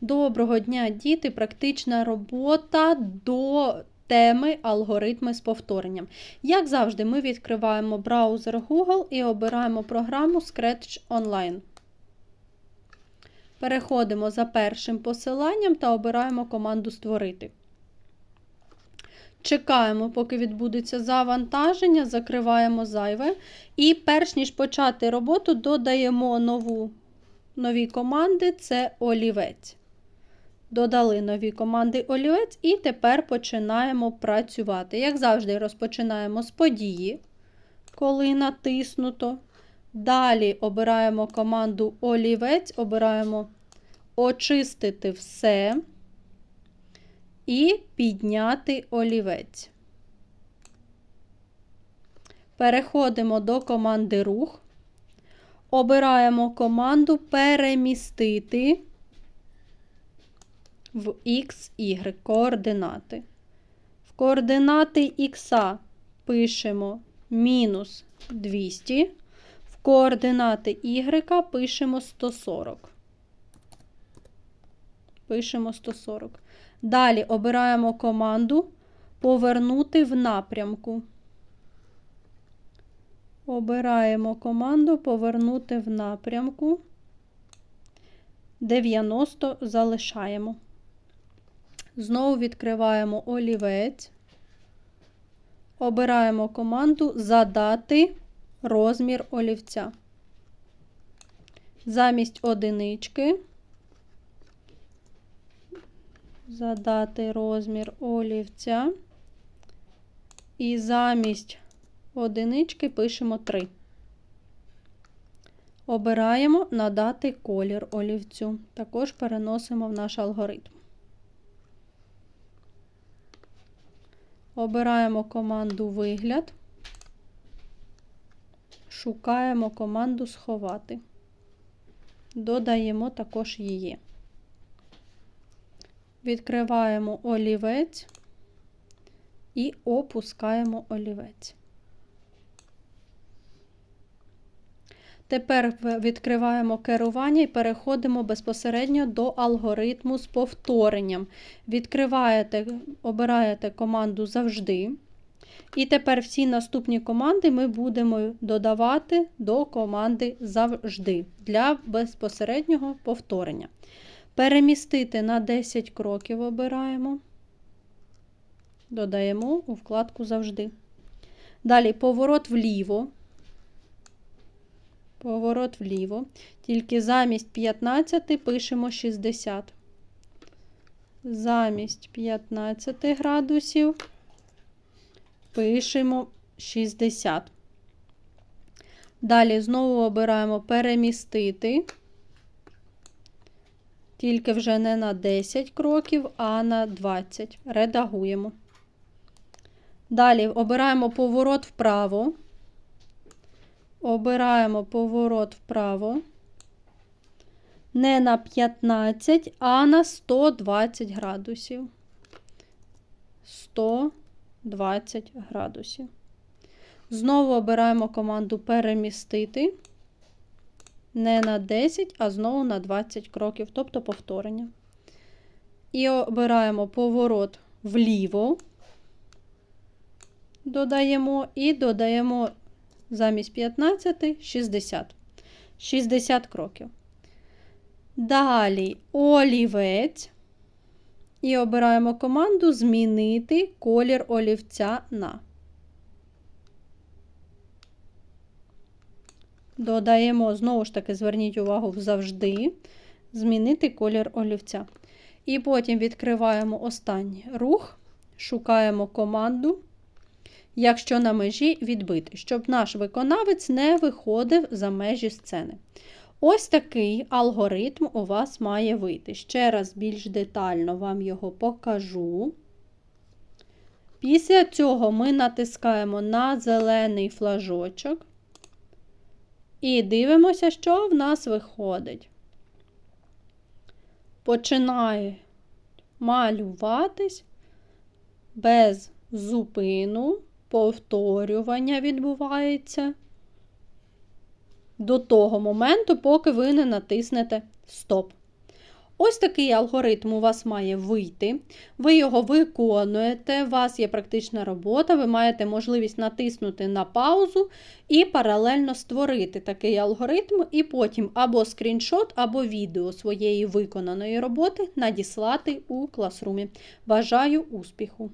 Доброго дня, діти! Практична робота до теми алгоритми з повторенням. Як завжди, ми відкриваємо браузер Google і обираємо програму Scratch Online. Переходимо за першим посиланням та обираємо команду Створити. Чекаємо, поки відбудеться завантаження, закриваємо зайве. І перш ніж почати роботу, додаємо нову, нові команди це олівець. Додали нові команди олівець і тепер починаємо працювати. Як завжди, розпочинаємо з події, коли натиснуто. Далі обираємо команду олівець, обираємо очистити все і підняти олівець. Переходимо до команди рух. Обираємо команду перемістити в X, Y координати. В координати Х пишемо мінус 200, в координати Y пишемо 140. Пишемо 140. Далі обираємо команду повернути в напрямку. Обираємо команду повернути в напрямку. 90 залишаємо. Знову відкриваємо олівець. Обираємо команду задати розмір олівця. Замість одинички задати розмір олівця. І замість одинички пишемо 3. Обираємо надати колір олівцю. Також переносимо в наш алгоритм. Обираємо команду Вигляд. Шукаємо команду Сховати. Додаємо також її. Відкриваємо олівець і опускаємо олівець. Тепер відкриваємо керування і переходимо безпосередньо до алгоритму з повторенням. Відкриваєте, обираєте команду завжди. І тепер всі наступні команди ми будемо додавати до команди завжди для безпосереднього повторення. Перемістити на 10 кроків обираємо, додаємо у вкладку завжди. Далі поворот вліво. Поворот вліво. Тільки замість 15 пишемо 60. Замість 15 градусів пишемо 60. Далі знову обираємо перемістити. Тільки вже не на 10 кроків, а на 20. Редагуємо. Далі обираємо поворот вправо. Обираємо поворот вправо. Не на 15, а на 120 градусів. 120 градусів. Знову обираємо команду перемістити. Не на 10, а знову на 20 кроків, тобто повторення. І обираємо поворот вліво, додаємо і додаємо замість 15 60. 60 кроків. Далі олівець. І обираємо команду Змінити колір олівця на. Додаємо, знову ж таки, зверніть увагу завжди, змінити колір олівця. І потім відкриваємо останній рух, шукаємо команду якщо на межі відбити, щоб наш виконавець не виходив за межі сцени. Ось такий алгоритм у вас має вийти. Ще раз більш детально вам його покажу. Після цього ми натискаємо на зелений флажочок і дивимося, що в нас виходить. Починає малюватись без зупину повторювання відбувається до того моменту, поки ви не натиснете Стоп. Ось такий алгоритм у вас має вийти. Ви його виконуєте, у вас є практична робота, ви маєте можливість натиснути на паузу і паралельно створити такий алгоритм, і потім або скріншот, або відео своєї виконаної роботи надіслати у класрумі. Бажаю успіху!